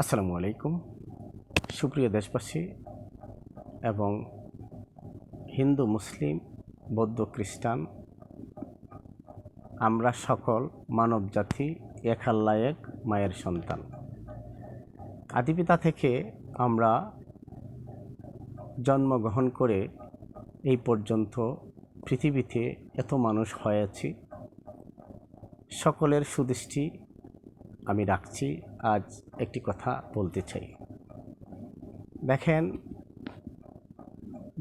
আসসালামু আলাইকুম। সুপ্রিয় দেশবাসী এবং হিন্দু, মুসলিম, বৌদ্ধ, খ্রিস্টান, আমরা সকল মানব জাতি এক আল্লাহ মায়ের সন্তান। আদিপিতা থেকে আমরা জন্মগ্রহণ করে এই পর্যন্ত পৃথিবীতে এত মানুষ হয়েছি সকলের সুদৃষ্টি আমি রাখছি। আজ একটি কথা বলতে চাই। দেখেন,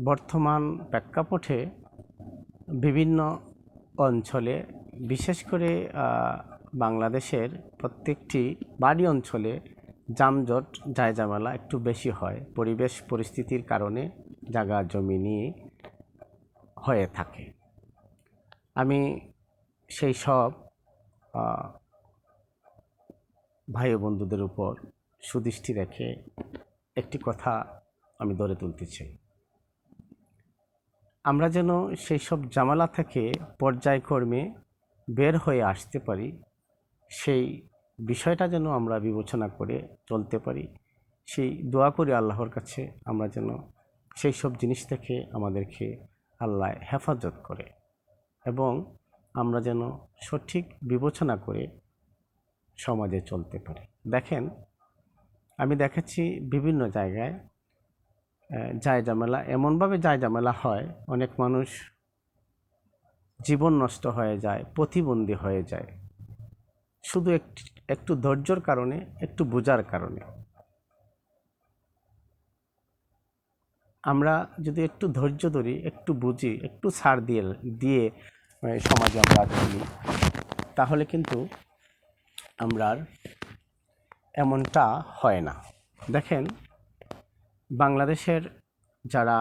বর্তমান প্রেক্ষাপটে বিভিন্ন অঞ্চলে, বিশেষ করে বাংলাদেশের প্রত্যেকটি বাড়ি অঞ্চলে যানজট জায়জামেলা একটু বেশি হয়। পরিবেশ পরিস্থিতির কারণে জায়গা, জমি নিয়ে হয়ে থাকে। আমি সেই সব ভাই বন্ধুদের উপর সুদৃষ্টি রেখে একটি কথা আমি ধরে তুলতে চাই। আমরা যেন সেই সব জামালা থেকে পর্যায়ক্রমে বের হয়ে আসতে পারি, সেই বিষয়টা যেন আমরা বিবেচনা করে চলতে পারি, সেই দোয়া করি আল্লাহর কাছে আমরা যেন সেই সব জিনিস থেকে আমাদেরকে আল্লাহ হেফাজত করে এবং আমরা যেন সঠিক বিবেচনা করে সমাজে চলতে পারে। দেখেন, আমি দেখেছি বিভিন্ন জায়গায় যায় জামেলা এমনভাবে যায় জামেলা হয়, অনেক মানুষ জীবন নষ্ট হয়ে যায়, প্রতিবন্ধী হয়ে যায়। শুধু একটি, একটু ধৈর্যর কারণে, একটু বোঝার কারণে। আমরা যদি একটু ধৈর্য ধরি, একটু বুঝি, একটু ছাড় দিয়ে দিয়ে সমাজে আমরা চলি তাহলে কিন্তু আমরা এমনটা হয় না। দেখেন, বাংলাদেশের যারা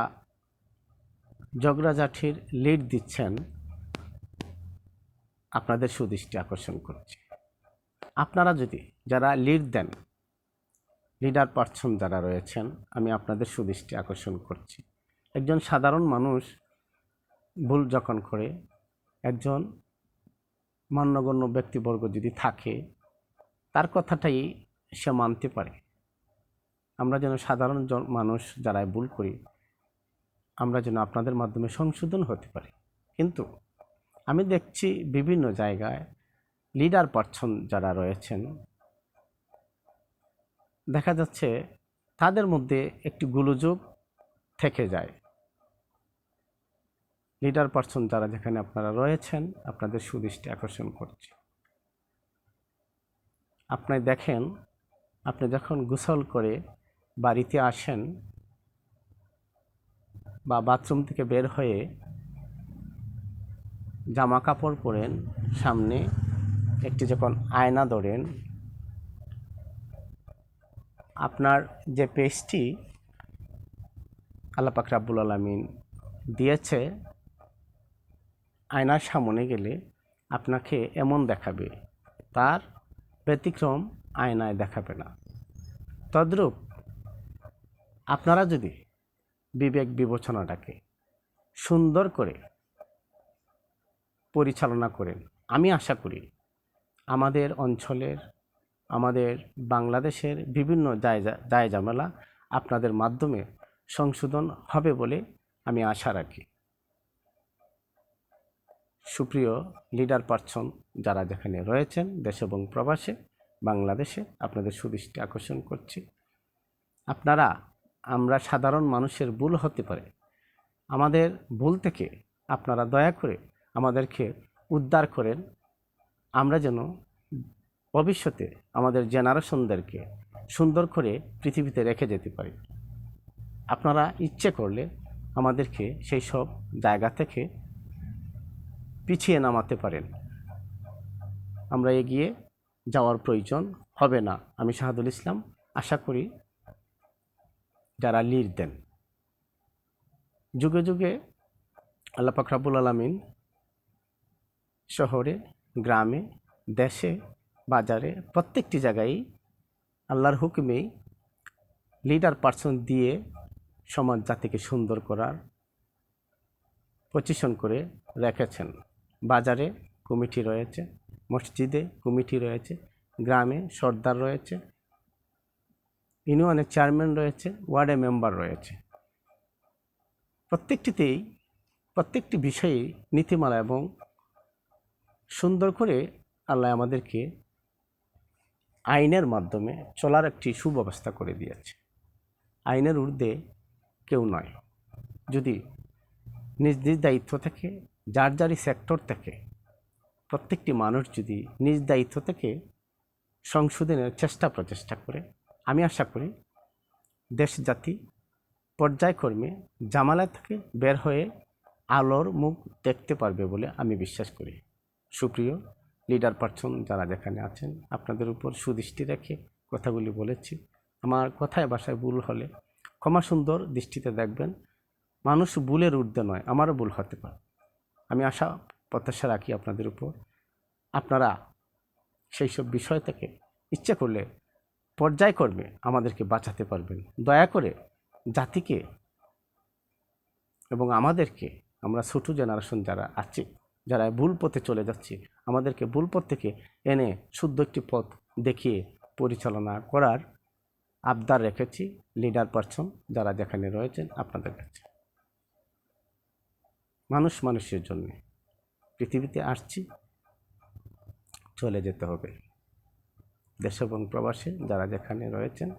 জগরাজাঠির লিড দিচ্ছেন, আপনাদের সুদৃষ্টি আকর্ষণ করছে। আপনারা যদি যারা লিড দেন লিডার পার্সন যারা রয়েছেন, আমি আপনাদের সুদৃষ্টি আকর্ষণ করছি। একজন সাধারণ মানুষ ভুল যখন করে, একজন মান্যগণ্য ব্যক্তিবর্গ যদি থাকে তার কথাটাই সে মানতে পারে। আমরা যেন সাধারণ মানুষ যারা ভুল করি, আমরা যেন আপনাদের মাধ্যমে সংশোধন হতে পারি। কিন্তু আমি দেখছি বিভিন্ন জায়গায় লিডার পার্সন যারা রয়েছেন, দেখা যাচ্ছে তাদের মধ্যে একটি গুলোযোগ থেকে যায়। লিডার পার্সন যারা যেখানে আপনারা রয়েছেন, আপনাদের সুদৃষ্টি আকর্ষণ করছে। আপনি দেখেন, আপনি যখন গোসল করে বাড়িতে আসেন বা বাথরুম থেকে বের হয়ে জামা কাপড় পরেন, সামনে একটি যখন আয়না ধরেন, আপনার যে পেজটি আল্লাপাক রাব্বুল আলমিন দিয়েছে, আয়নার সামনে গেলে আপনাকে এমন দেখাবে, তার ব্যতিক্রম আয়নায় দেখাবে না। তদ্রূপ আপনারা যদি বিবেক বিবেচনাটাকে সুন্দর করে পরিচালনা করেন, আমি আশা করি আমাদের অঞ্চলের, আমাদের বাংলাদেশের বিভিন্ন জায়গা জায় জামেলা আপনাদের মাধ্যমে সংশোধন হবে বলে আমি আশা রাখি। সুপ্রিয় লিডার পার্সন যারা যেখানে রয়েছেন দেশ এবং প্রবাসে, বাংলাদেশে আপনাদের সুদৃষ্টি আকর্ষণ করছি। আপনারা, আমরা সাধারণ মানুষের ভুল হতে পারে। আমাদের ভুল থেকে আপনারা দয়া করে আমাদেরকে উদ্ধার করেন। আমরা যেন ভবিষ্যতে আমাদের জেনারেশনদেরকে সুন্দর করে পৃথিবীতে রেখে যেতে পারি। আপনারা ইচ্ছে করলে আমাদেরকে সেই সব জায়গা থেকে পিছিয়ে নামাতে পারেন। আমরা এগিয়ে যাওয়ার প্রয়োজন হবে না। আমি শাহাদুল ইসলাম, আশা করি যারা লিড দেন। যুগে যুগে আল্লাহ পাক রাব্বুল আলমিন শহরে, গ্রামে, দেশে, বাজারে প্রত্যেকটি জায়গায় আল্লাহর হুকুমেই লিডার পার্সন দিয়ে সমাজ জাতিকে সুন্দর করার পজিশন করে রেখেছেন। বাজারে কমিটি রয়েছে, মসজিদে কমিটি রয়েছে, গ্রামে সর্দার রয়েছে ইউনিয়নের চেয়ারম্যান রয়েছে, ওয়ার্ডে মেম্বার রয়েছে। প্রত্যেকটিতেই, প্রত্যেকটি বিষয়ে নীতিমালা এবং সুন্দর করে আল্লাহ আমাদেরকে আইনের মাধ্যমে চলার একটি সুব্যবস্থা করে দিয়েছে। আইনের ঊর্ধ্বে কেউ নয়। যদি নিজ নিজ দায়িত্ব থেকে যার যারই সেক্টর থেকে প্রত্যেকটি মানুষ যদি নিজ দায়িত্ব থেকে সংশোধনের চেষ্টা প্রচেষ্টা করে, আমি আশা করি দেশ জাতি পর্যায়ক্রমে জামালা থেকে বের হয়ে আলোর মুখ দেখতে পারবে বলে আমি বিশ্বাস করি। সুপ্রিয় লিডার পার্সন যারা যেখানে আছেন, আপনাদের উপর সুদৃষ্টি রেখে কথাগুলি বলেছি। আমার কথায় বাসায় ভুল হলে ক্ষমা সুন্দর দৃষ্টিতে দেখবেন। মানুষ ভুলের ঊর্ধ্বে নয়, আমারও ভুল হতে পারে। আমি আশা প্রত্যাশা রাখি আপনাদের উপর। আপনারা সেই সব বিষয় থেকে ইচ্ছে করলে পর্যায়ক্রমে আমাদেরকে বাঁচাতে পারবেন। দয়া করে জাতিকে এবং আমাদেরকে, আমরা ছোট জেনারেশন যারা আছে, যারা ভুল পথে চলে যাচ্ছে, আমাদেরকে ভুল পথ থেকে এনে শুদ্ধ একটি পথ দেখিয়ে পরিচালনা করার আবদার রেখেছি। লিডার পার্সন যারা যেখানে রয়েছেন আপনাদের কাছে। মানুষ মানুষের জন্য। পৃথিবীতে আসছি, চলে যেতে হবে। দেশ এবং প্রবাসে যারা যেখানে রয়েছেন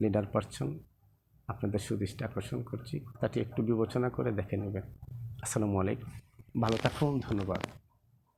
লিডার পার্সন আপনাদের সুদৃষ্টি আকর্ষণ করছি। তাটি একটু বিবেচনা করে দেখে নেবেন। আসসালামু আলাইকুম। ভালো থাকুন, ধন্যবাদ।